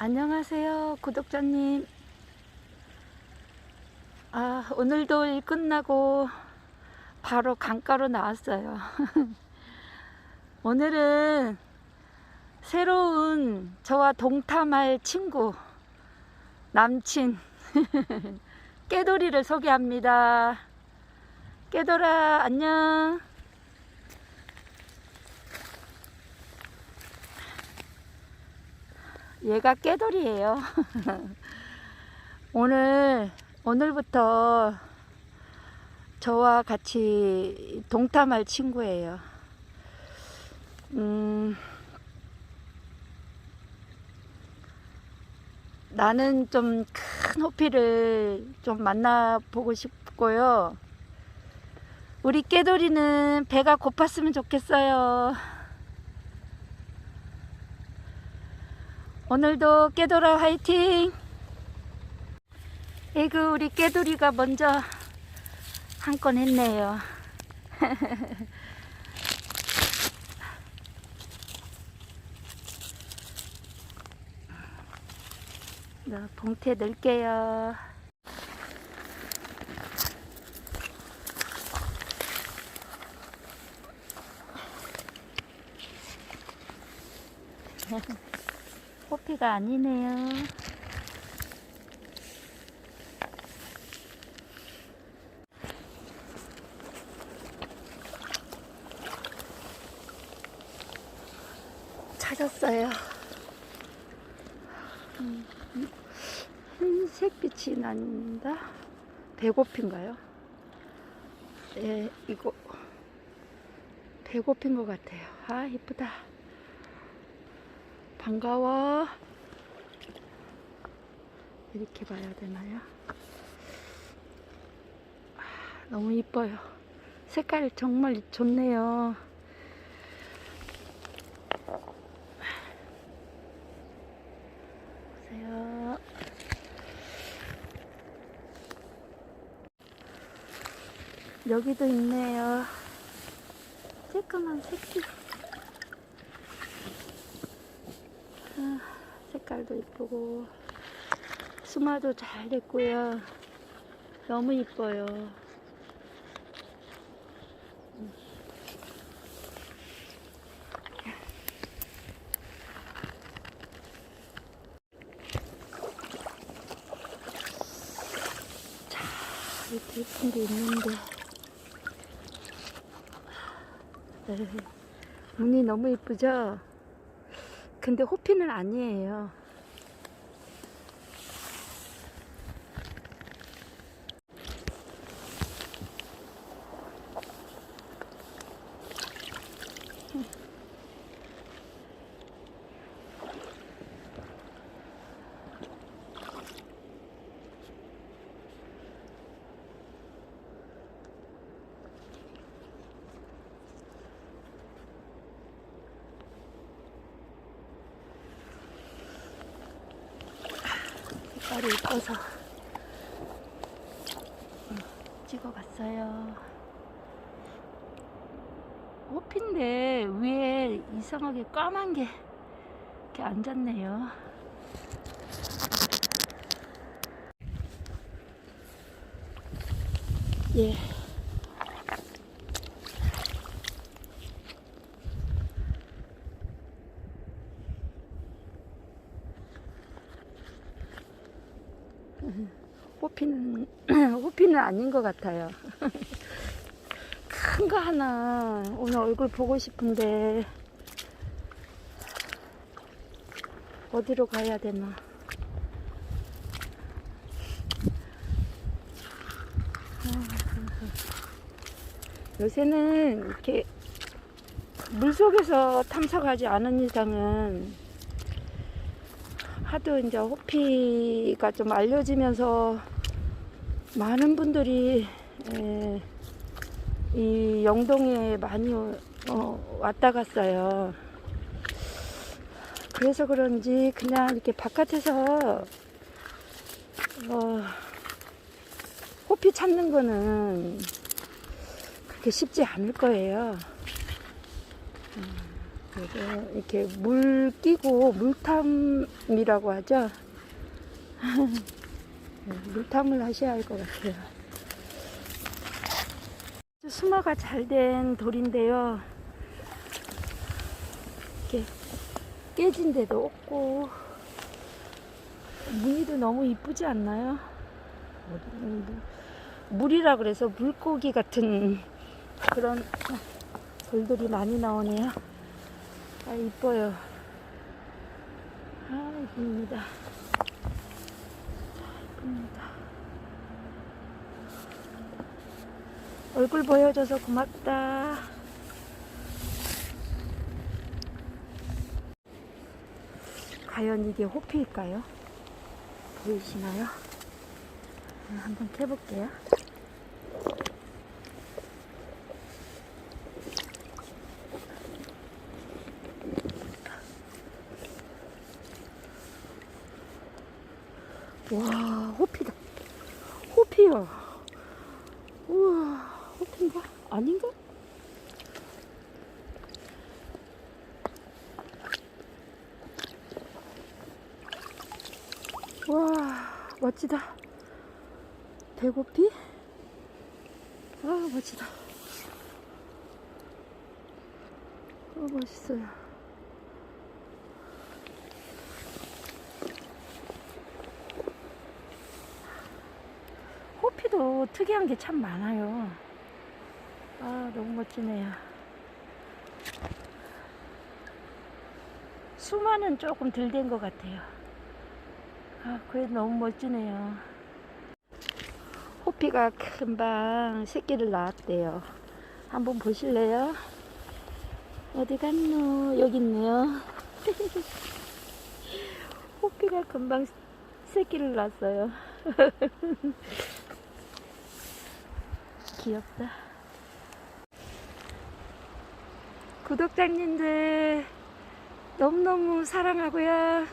안녕하세요, 구독자님. 아, 오늘도 일 끝나고 바로 강가로 나왔어요. 오늘은 새로운 저와 동탐할 친구, 남친, 깨돌이를 소개합니다. 깨돌아, 안녕. 얘가 깨돌이에요. 오늘, 오늘부터 저와 같이 동탐할 친구예요. 음, 나는 좀 큰 호피를 좀 만나보고 싶고요. 우리 깨돌이는 배가 고팠으면 좋겠어요. 오늘도 깨돌아 화이팅! 에그 우리 깨돌이가 먼저 한 건 했네요. 자, 봉태 넣을게요. 호피가 아니네요. 찾았어요. 음, 흰색 빛이 난다. 배고픈가요? 예, 이거 배고픈 것 같아요. 아, 이쁘다. 반가워. 이렇게 봐야 되나요? 아, 너무 이뻐요. 색깔 정말 좋네요. 보세요. 여기도 있네요. 쬐끄만 새끼. 아, 색깔도 이쁘고 수마도 잘 됐고요. 너무 이뻐요. 자, 이렇게 예쁜 게 있는데. 네. 눈이 너무 이쁘죠? 근데 호피는 아니에요. 색깔이 이뻐서 음, 찍어봤어요. 호피인데 위에 이상하게 까만 게 이렇게 앉았네요. 예. 호피는 호피는 아닌 것 같아요. 큰 거 하나 오늘 얼굴 보고 싶은데 어디로 가야 되나? 요새는 이렇게 물 속에서 탐색하지 않은 이상은 하도 이제 호피가 좀 알려지면서 많은 분들이 에, 이 영동에 많이 어, 왔다 갔어요. 그래서 그런지 그냥 이렇게 바깥에서 어, 호피 찾는 거는 그렇게 쉽지 않을 거예요. 음, 그래서 이렇게 물 끼고 물탐이라고 하죠. 네, 물탐을 하셔야 할 것 같아요. 수마가 잘 된 돌인데요. 이렇게 깨진 데도 없고 무늬도 너무 이쁘지 않나요? 물- 물이라 그래서 물고기 같은 그런 돌들이 많이 나오네요. 아 이뻐요. 아 이쁩니다. 이쁩니다. 얼굴 보여줘서 고맙다. 과연 이게 호피일까요? 보이시나요? 네, 한번 캐볼게요. 와, 호피다. 호피야. 우와, 호피인가? 아닌가? 와, 멋지다. 대고피? 아, 멋지다. 아, 멋있어요. 호피도 특이한 게 참 많아요. 아, 너무 멋지네요. 수만은 조금 덜 된 것 같아요. 아, 그래도 너무 멋지네요. 호피가 금방 새끼를 낳았대요. 한번 보실래요? 어디 갔노? 여기 있네요. 호피가 금방 새끼를 낳았어요. 귀엽다. 구독자님들 너무너무 사랑하고요.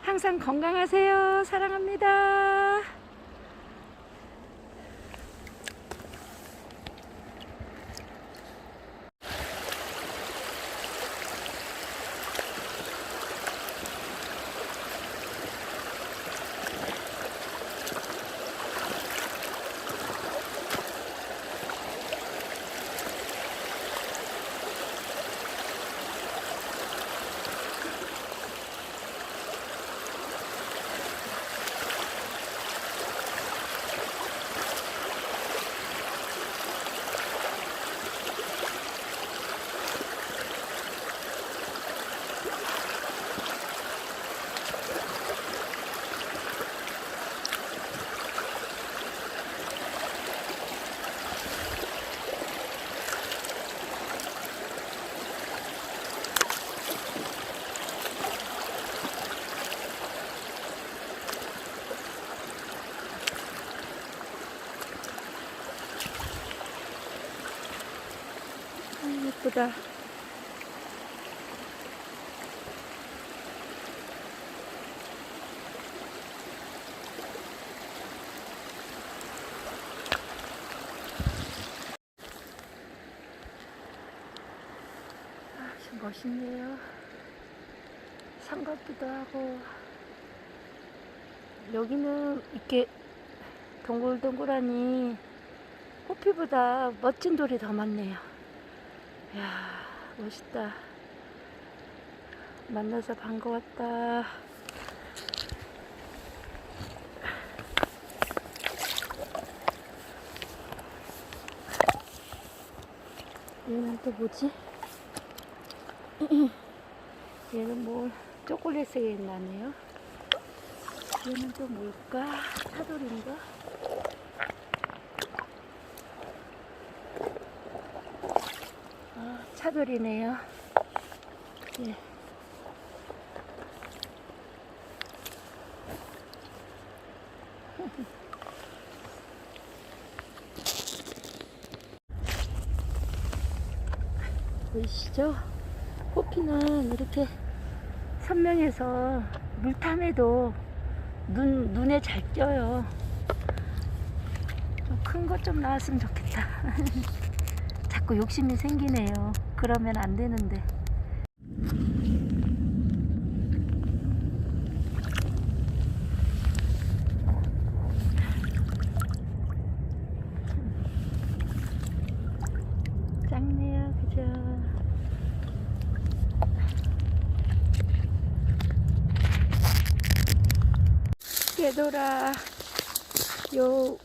항상 건강하세요. 사랑합니다. 아, 예쁘다. 아, 참 멋있네요. 산 같기도 하고. 여기는 이렇게 동글동글하니 호피보다 멋진 돌이 더 많네요. 이야, 멋있다. 만나서 반가웠다. 얘는 또 뭐지? 얘는 뭐 초콜릿색이 나네요. 얘는 또 뭘까? 차돌인가? 차돌이네요. 예. 보이시죠? 호피는 이렇게 선명해서 물탐에도 눈, 눈에 잘 띄어요. 좀 큰 것 좀 나왔으면 좋겠다. 자꾸 욕심이 생기네요. 그러면 안 되는데. 작네요 그죠? 얘들아. 요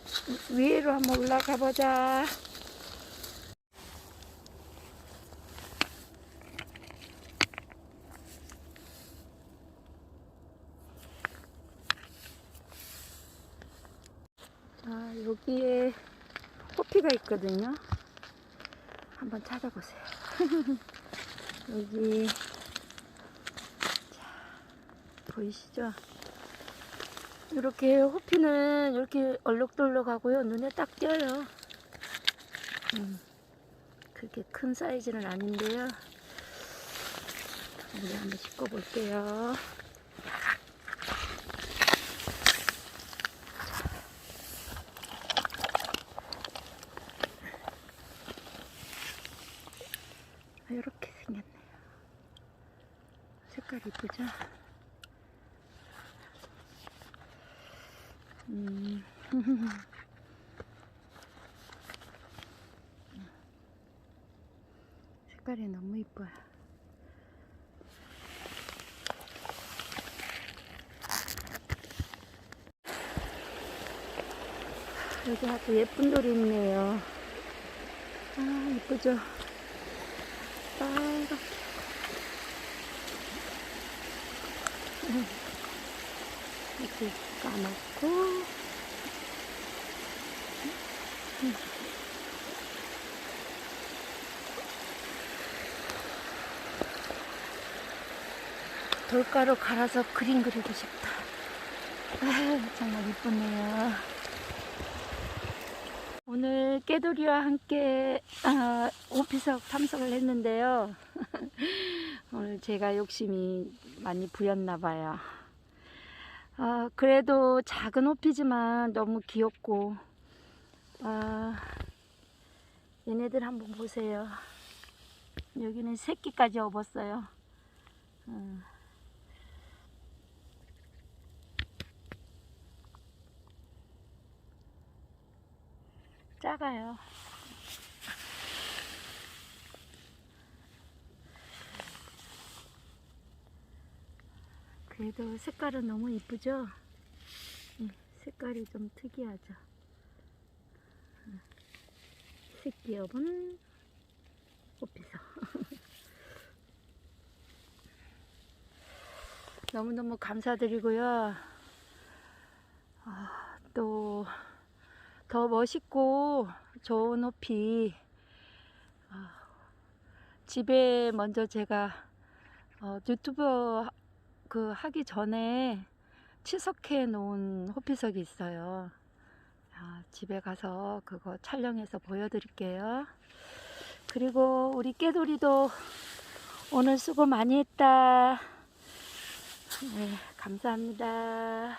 위로 한번 올라가 보자. 여기에 호피가 있거든요. 한번 찾아보세요. 여기 자, 보이시죠? 이렇게 호피는 이렇게 얼룩덜룩하고요. 눈에 딱 띄어요. 음, 그렇게 큰 사이즈는 아닌데요. 우리 한번 씻고 볼게요. 이렇게 생겼네요. 이쁘죠? 음. 색깔이 너무 이뻐요. 여기 아주 예쁜 돌이 있네요. 아, 이쁘죠? 빨갛게. 이렇게 까놓고. 돌가루 갈아서 그림 그리고 싶다. 아유, 정말 이쁘네요. 오늘 깨돌이와 함께 아, 오피석 탐석을 했는데요. 오늘 제가 욕심이 많이 부렸나 봐요. 아, 그래도 작은 호피지만 너무 귀엽고 아, 얘네들 한번 보세요. 여기는 새끼까지 업었어요. 음. 작아요. 그래도 색깔은 너무 이쁘죠? 음, 색깔이 좀 특이하죠? 음, 새끼엽은 꽃피서 너무너무 감사드리고요. 아, 또더 멋있고 좋은 호피 아, 집에 먼저 제가 어, 유튜브 하- 그 하기 전에 치석해 놓은 호피석이 있어요. 아, 집에 가서 그거 촬영해서 보여드릴게요. 그리고 우리 깨돌이도 오늘 수고 많이 했다. 네, 감사합니다.